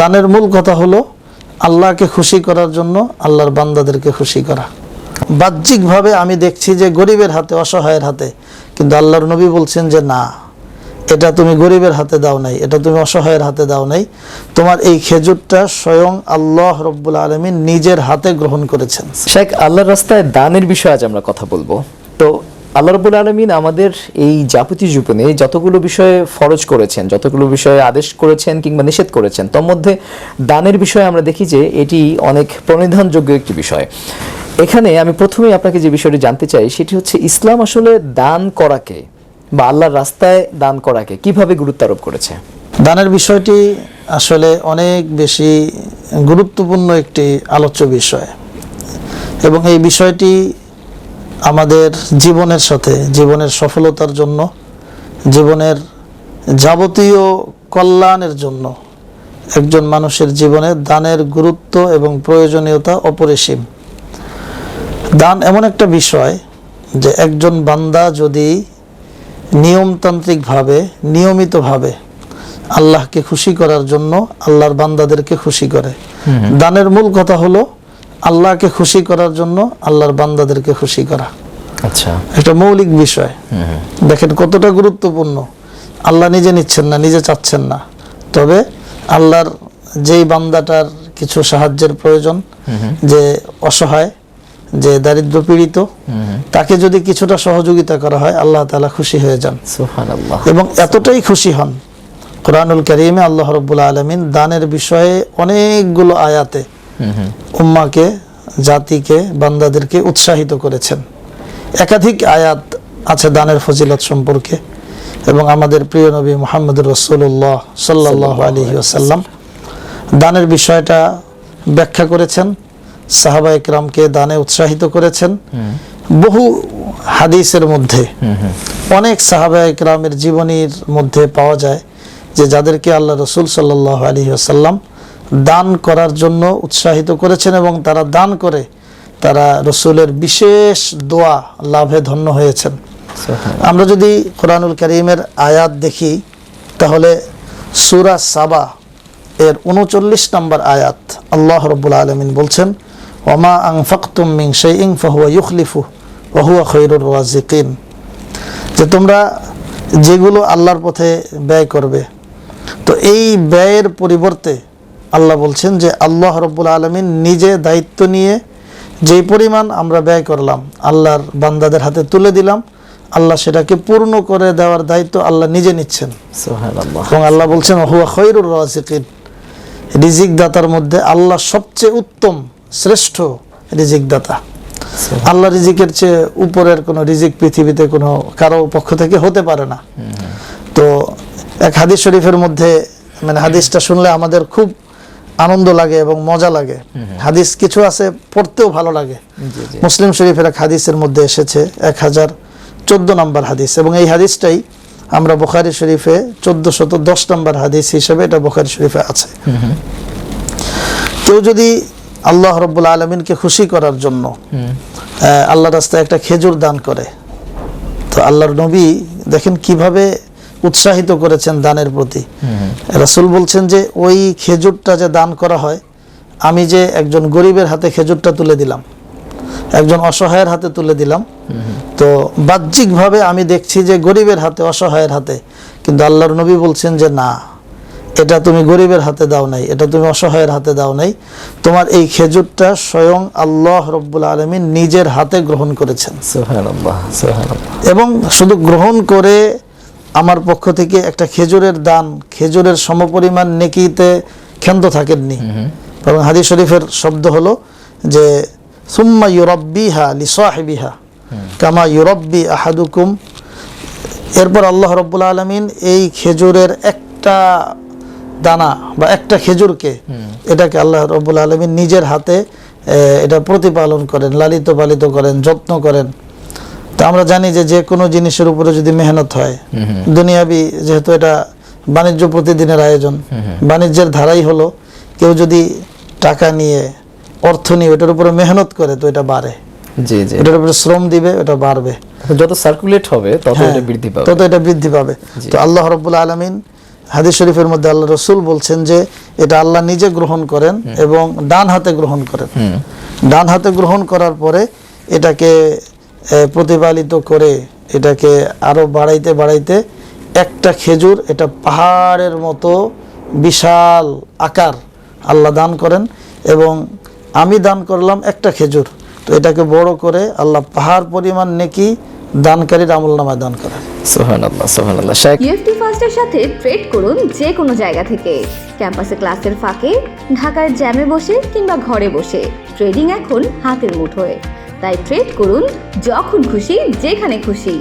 দানের মূল কথা হলো আল্লাহকে খুশি করার জন্য আল্লাহর বান্দাদেরকে খুশি করা। বাহ্যিকভাবে আমি দেখছি যে গরিবের হাতে, অসহায়ের হাতে, কিন্তু আল্লাহর নবী বলছেন যে না, এটা তুমি গরিবের হাতে দাও নাই, এটা তুমি অসহায়ের হাতে দাও নাই। তোমার এই খেজুরটা স্বয়ং আল্লাহ রব্বুল আলমিন নিজের হাতে গ্রহণ করেছেন। শেখ, আল্লাহর রাস্তায় দানের বিষয়ে আজ আমরা কথা বলব। তো আল্লাহ রবুল আলমিন আমাদের এই যাবতীয় জীবনে যতগুলো বিষয়ে ফরজ করেছেন, যতগুলো বিষয়ে আদেশ করেছেন কিংবা নিষেধ করেছেন, তোর মধ্যে দানের বিষয়ে আমরা দেখি যে এটি অনেক প্রণিধানযোগ্য একটি বিষয়। এখানে আমি প্রথমেই আপনাকে যে বিষয়টি জানতে চাই, সেটি হচ্ছে ইসলাম আসলে দান করাকে বা আল্লাহর রাস্তায় দান করাকে কীভাবে গুরুত্ব আরোপ করেছে? দানের বিষয়টি আসলে অনেক বেশি গুরুত্বপূর্ণ একটি আলোচ্য বিষয় এবং এই বিষয়টি আমাদের জীবনের সাথে জীবনের সফলতার জন্য জীবনের যাবতীয় কল্যাণের জন্য একজন মানুষের জীবনে দানের গুরুত্ব এবং প্রয়োজনীয়তা অপরিসীম। দান এমন একটা বিষয় যে একজন বান্দা যদি নিয়মতান্ত্রিকভাবে নিয়মিতভাবে আল্লাহকে খুশি করার জন্য আল্লাহর বান্দাদেরকে খুশি করে। দানের মূল কথা হলো আল্লাহকে খুশি করার জন্য আল্লাহর বান্দাদেরকে খুশি করা। আচ্ছা। একটা মৌলিক বিষয়। দেখেন কতটা গুরুত্বপূর্ণ। আল্লাহ নিজে নিচ্ছেন না নিজে চাচ্ছেন না। তবে আল্লাহর যেই বান্দাটার কিছু সাহায্যের প্রয়োজন যে অসহায় যে দারিদ্র পীড়িত তাকে যদি কিছুটা সহযোগিতা করা হয় আল্লাহ তালা খুশি হয়ে যান। এবং এতটাই খুশি হন। কোরআনুল করিমে আল্লাহ রব্বুল আলমিন দানের বিষয়ে অনেকগুলো আয়াতে উম্মাকে জাতিকে বান্দাদেরকে উৎসাহিত করেছেন। একাধিক আয়াত আছে দানের ফজিলত সম্পর্কে এবং আমাদের প্রিয় নবী মোহাম্মদ রসুল্লাহ সাল্লাহ আলী আসাল্লাম দানের বিষয়টা ব্যাখ্যা করেছেন সাহাবা ইকরামকে দানে উৎসাহিত করেছেন। বহু হাদিসের মধ্যে অনেক সাহাবা ইকরামের জীবনীর মধ্যে পাওয়া যায় যে যাদেরকে আল্লাহ রসুল সাল্লাহ আলী আসাল্লাম দান করার জন্য উৎসাহিত করেছেন এবং তারা দান করে তারা রসুলের বিশেষ দোয়া লাভে ধন্য হয়েছেন। আমরা যদি কোরআনুল করিমের আয়াত দেখি তাহলে সুরা সাবা এর উনচল্লিশ নম্বর আয়াত আল্লাহ রব্বুল আলমিন বলছেন ওমা আং ফকতুম মিং সেইং ফাহুয়া ইউখলিফু ওহুয়া খৈরুর রাজিকিন যে তোমরা যেগুলো আল্লাহর পথে ব্যয় করবে তো এই ব্যয়ের পরিবর্তে আল্লাহ বলছেন যে আল্লাহ রব্বুল আলমিন নিজে দায়িত্ব নিয়ে যেই পরিমাণ আমরা ব্যয় করলাম আল্লাহর বান্দাদের হাতে তুলে দিলাম আল্লাহ সেটাকে পূর্ণ করে দেওয়ার দায়িত্ব আল্লাহ নিজে নিচ্ছেন। এবং আল্লাহ বলছেন হুয়া খৈরুর রাজিকিন। রিজিক দাতার মধ্যে আল্লাহ সবচেয়ে উত্তম শ্রেষ্ঠ রিজিক দাতা আল্লাহ রিজিকের চেয়ে উপরের কোনো রিজিক পৃথিবীতে কোনো কারও পক্ষ থেকে হতে পারে না। তো এক হাদিস শরীফের মধ্যে মানে হাদিসটা শুনলে আমাদের খুব আনন্দ লাগে এবং মজা লাগে। হাদিস কিছু আছে পড়তেও ভালো লাগে। মুসলিম শরীফের এক হাদিসের মধ্যে এসেছে এক হাজার চোদ্দ নম্বর হাদিস এবং এই হাদিসটাই আমরা বুখারি শরীফে চোদ্দ শত দশ নম্বর হাদিস হিসেবে এটা বুখারি শরীফে আছে। কেউ যদি আল্লাহ রব্বুল আলমিনকে খুশি করার জন্য আল্লাহ রাস্তায় একটা খেজুর দান করে তো আল্লাহর নবী দেখেন কীভাবে উৎসাহিত করেছেন দানের প্রতি। রাসুল বলছেন যে ওই খেজুরটা যে দান করা হয় আমি যে একজন গরিবের হাতে খেজুরটা তুলে দিলাম একজন অসহায়ের হাতে তুলে দিলাম তো বাহ্যিকভাবে আমি দেখছি যে গরিবের হাতে অসহায়ের হাতে। কিন্তু আল্লাহর নবী বলছেন যে না এটা তুমি গরিবের হাতে দাও নাই এটা তুমি অসহায়ের হাতে দাও নাই। তোমার এই খেজুরটা স্বয়ং আল্লাহ রব্বুল আলমিন নিজের হাতে গ্রহণ করেছেন। এবং শুধু গ্রহণ করে আমার পক্ষ থেকে একটা খেজুরের দান খেজুরের সমপরিমাণ নেকিতে ক্ষান্ত থাকেননি। এবং হাদিস শরীফের শব্দ হলো যে সুম্মা ইউরব্বিহা লিসাহিবিহা কামা ইউরব্বি আহাদুকুম। এরপর আল্লাহ রব্বুল আলমিন এই খেজুরের একটা দানা বা একটা খেজুরকে এটাকে আল্লাহ রব্বুল আলমিন নিজের হাতে এটা প্রতিপালন করেন লালিত পালিত করেন যত্ন করেন। তো আমরা জানি যে যে কোনো জিনিসের উপরে যদি মেহনত হয় দুনিয়াবি যেহেতু এটা বাণিজ্য প্রতিদিনের আয়োজন বাণিজ্যের ধারাই হলো কেউ যদি টাকা নিয়ে অর্থ নিয়ে ওটার উপরে মেহনত করে তো এটা বাড়ে। জি জি। এটার উপরে শ্রম দিবে এটা বাড়বে। যত সার্কুলেট হবে তত হ্যাঁ, এটা বৃদ্ধি পাবে। তত এটা বৃদ্ধি পাবে। তো আল্লাহ রব্বুল আলমিন হাদিস শরীফের মধ্যে আল্লাহ রসুল বলছেন যে এটা আল্লাহ নিজে গ্রহণ করেন এবং ডান হাতে গ্রহণ করেন। ডান হাতে গ্রহণ করার পরে এটাকে প্রতিপালিত করে এটাকে আরও বাড়াইতে বাড়াইতে একটা খেজুর এটা পাহাড়ের মতো বিশাল আকার আল্লাহ দান করেন এবং আমি দান করলাম একটা খেজুর। তো এটাকে বড় করে আল্লাহ পাহাড় পরিমাণ নেকি দানকারীর আমল নামায় দান করেন। শেখ ইউএফটি ফার্স্টের সাথে ট্রেড করুন যে কোনো জায়গা থেকে। ক্যাম্পাসে ক্লাসের ফাঁকে ঢাকার জ্যামে বসে কিংবা ঘরে বসে। ট্রেডিং এখন হাতের মুঠোয়। তাই ট্রেড করুন যখন খুশি যেখানে খুশি।